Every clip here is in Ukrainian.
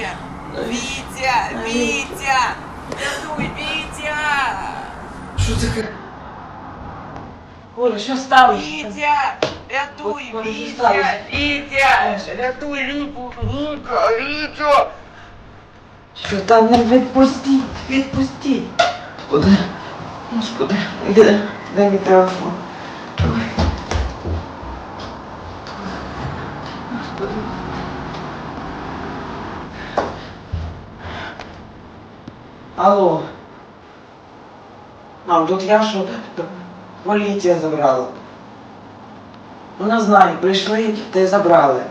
Вітя! Вітя! Вітя! Рятуй, Вітя! Що таке? Оля, що сталося? Вітя! Рятуй, Боже, що Вітя! сталося? Вітя! Рятуй, Вітю! Вітя! Вітя! Що там не відпустіть, відпустіть. Господи, господи, де, де мій телефон? Ой. Господи. Алло. Мам, тут я що? Поліція забрала. Вона знає, прийшли та й забрали.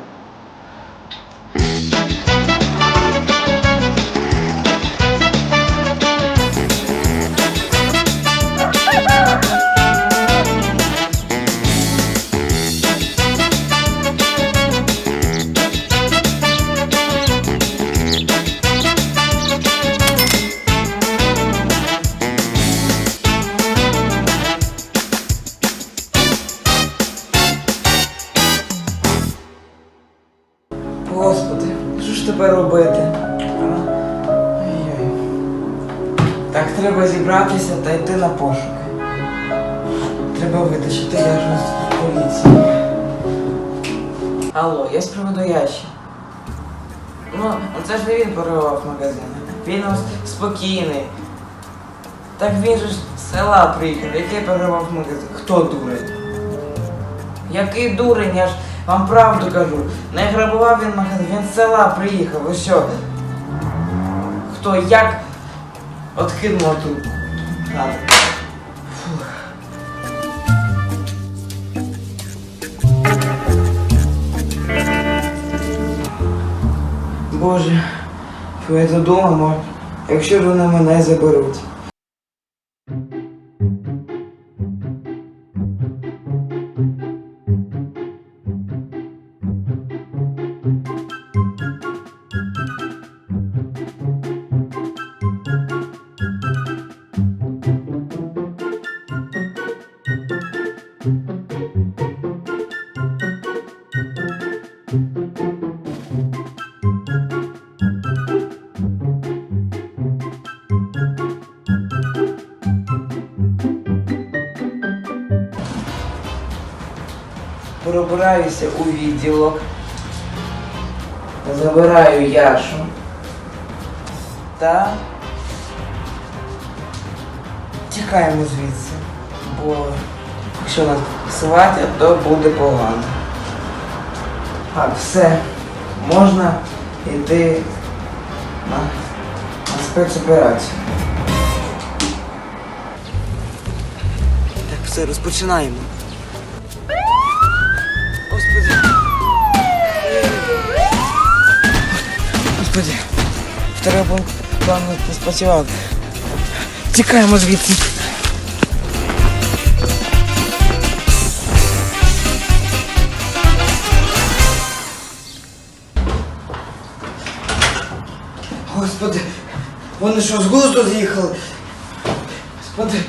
Робити? Так треба зібратися та йти на пошуки. Треба витащити яжу з поліції. Алло, я з приводу Яші. Ну, це ж не він поривав магазин. Він спокійний. Так він же ж з села приїхав, який поривав магазин. Хто дурень? Який дурень, я ж вам правду кажу. Не грабував він магазин, він з села приїхав, ви що? Хто як откинула тут? Боже, я додому, якщо вони мене заберуть. Пробираюся у відділок. Забираю Яшу. Та тікаємо звідси. Бо якщо нас сватять, то буде погано. Так, все. Можна йти на, на спецоперацію. Так, все, розпочинаємо. Господи. Второй пункт плану спрацював. Тікаємо звідси. Господи, вони що, з глузду з'їхали? Господи.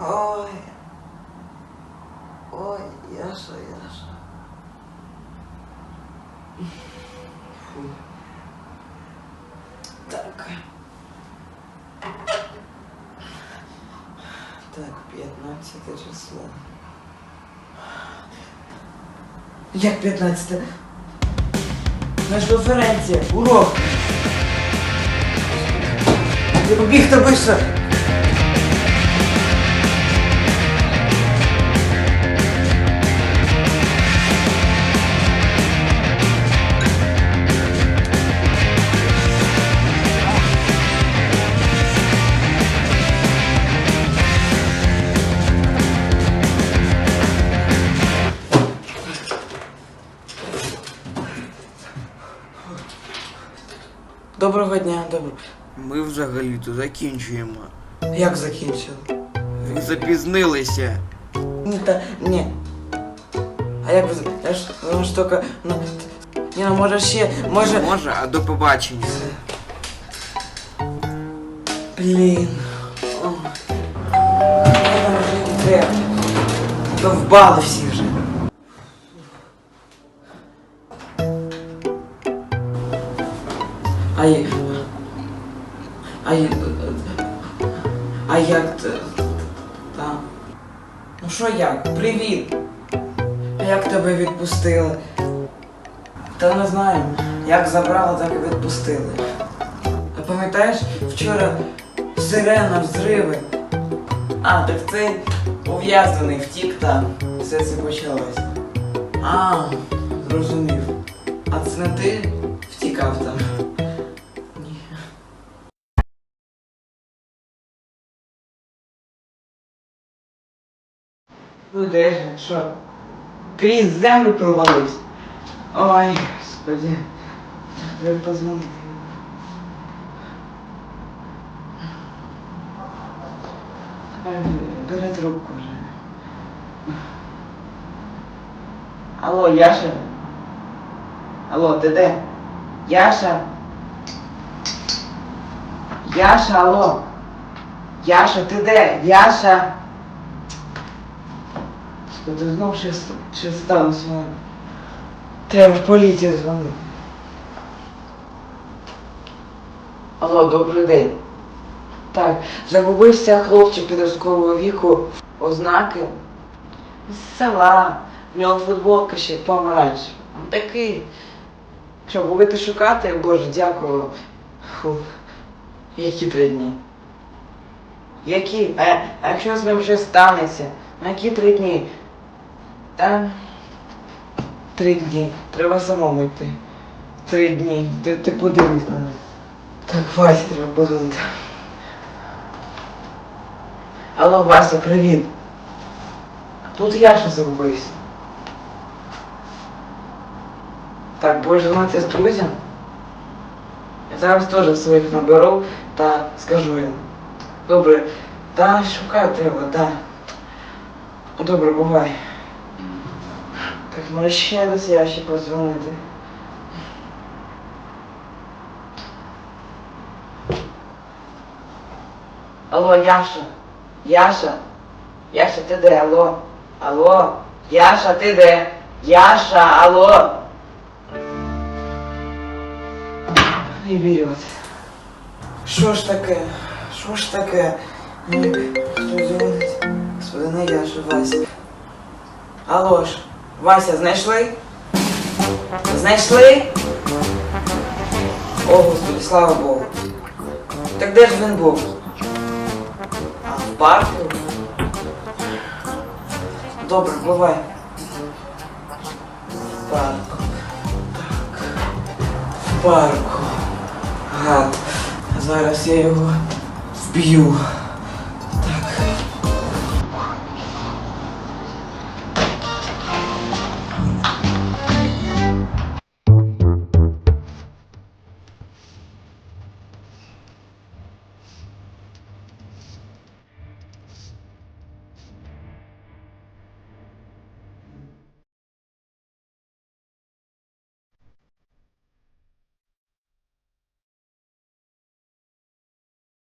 Ой. Ой, Яша, Яша. Фу. Так. Так, 15 число. Як 15? Наша конференція, урок. Ти побіг та быстро. Доброго дня, доброго. Ми взагалі-то закінчуємо. Як закінчили? Ви запізнилися. Ні, та ні. А як ви я ж ну, ж тільки, ну, ні, ну може ще, може. Може, а до побачення. Блін. Довбали всі Я... А я... А як ти... Та... Ну що як? Привіт! А як тебе відпустили? Та не знаю. Як забрали, так і відпустили. А пам'ятаєш, вчора сирена, взриви. А, так ти ув'язнений, втік там. Все це почалось. А, зрозумів. А це не ти втікав там? Де ж, що? Крізь землю провалився. Ой, господи. Треба позвонити. Е, Бери трубку вже. Алло, Яша? Алло, ти де? Яша? Яша, алло? Яша, ти де? Яша? Господи, знов щось, щось сталося. Треба в поліцію дзвонити. Алло, добрий день. Так, загубився хлопчик підросткового віку, ознаки з села. В нього футболка ще помаранчева. Такий. Що, будете шукати? Боже, дякую. Фу. Які три дні? Які? А, а якщо з ним щось станеться? На які три дні? Та три дні. Треба самому йти. Три дні. Ти, ти подивись на мене. Так, Вася, треба подумати. Алло, Вася, привіт. Тут Яша загубився. Так, будеш дзвонити з друзям? Я зараз теж своїх наберу та скажу їм. Добре, та шукаю тебе, та. Добре, бувай. Так, може ще раз Яші подзвонити. Алло, Яша. Яша. Яша, ти де? Алло? Алло? Яша, ти де? Яша, алло? Не вірю. Що ж таке? Що ж таке? Хто дзвонить? Господи, не Яша, Вася. Алло ж, Вася, знайшли? Знайшли? О, Господи, слава Богу. Так де ж він був? А, в парку? Добре, бувай. В парку. Так. В парку. Гад. Зараз я його вб'ю.